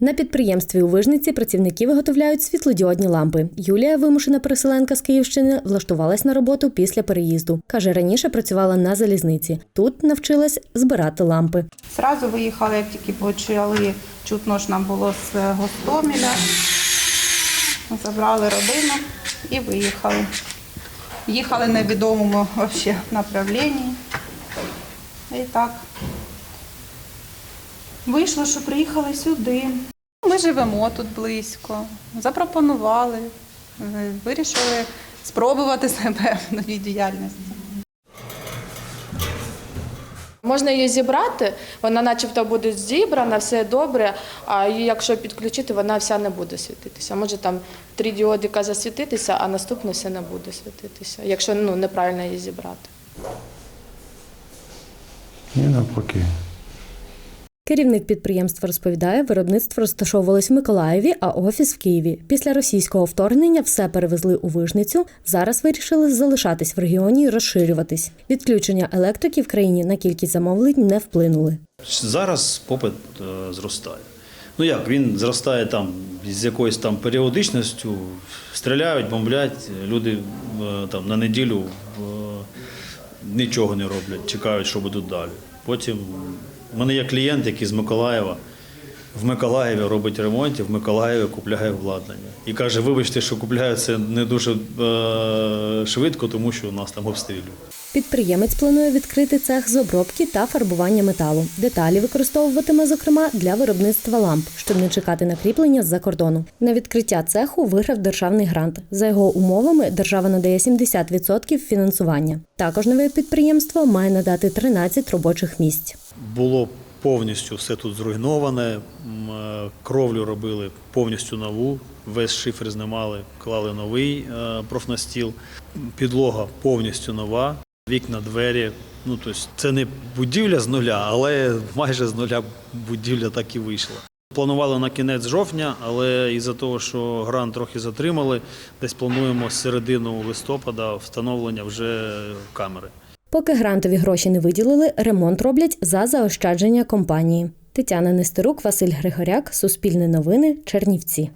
На підприємстві у Вижниці працівники виготовляють світлодіодні лампи. Юлія, вимушена переселенка з Київщини, влаштувалась на роботу після переїзду. Каже, раніше працювала на залізниці. Тут навчилась збирати лампи. Зразу виїхали, як тільки почали, чутно ж нам було з Гостомеля. Забрали родину і виїхали. Їхали в невідомому вообще направленні. І так. Вийшло, що приїхали сюди. Ми живемо тут близько. Запропонували, вирішили спробувати себе в новій діяльності. Можна її зібрати, вона начебто буде зібрана, все добре, а якщо підключити, вона вся не буде світитися. Може там три діодика засвітитися, а наступне все не буде світитися, якщо ну, неправильно її зібрати. І навпаки. Керівник підприємства розповідає, виробництво розташовувалось в Миколаєві, а офіс в Києві. Після російського вторгнення все перевезли у Вижницю. Зараз вирішили залишатись в регіоні і розширюватись. Відключення електрики в країні на кількість замовлень не вплинули. Зараз попит е, зростає. Ну як, він зростає там з якоюсь там періодичністю, стріляють, бомблять, люди е, там на неділю е, нічого не роблять, чекають, що будуть далі. Потім в мене є клієнт, який з Миколаєва. В Миколаєві робить ремонт і в Миколаєві купляє обладнання. І каже, вибачте, що купляю це не дуже е, швидко, тому що у нас там обстрілюють. Підприємець планує відкрити цех з обробки та фарбування металу. Деталі використовуватиме, зокрема, для виробництва ламп, щоб не чекати на кріплення з-за кордону. На відкриття цеху виграв державний грант. За його умовами держава надає 70% фінансування. Також нове підприємство має надати 13 робочих місць. Було повністю все тут зруйноване. е, Кровлю робили повністю нову, весь шифер знімали, клали новий е, профнастіл. Підлога повністю нова, вікна, двері. Ну, тобто це не будівля з нуля, але майже з нуля будівля так і вийшла. Планували на кінець жовтня, але із-за того, що грант трохи затримали, десь плануємо з середину листопада встановлення вже камери. Поки грантові гроші не виділили, ремонт роблять за заощадження компанії. Тетяна Нестерук, Василь Григоряк, Суспільне новини, Чернівці.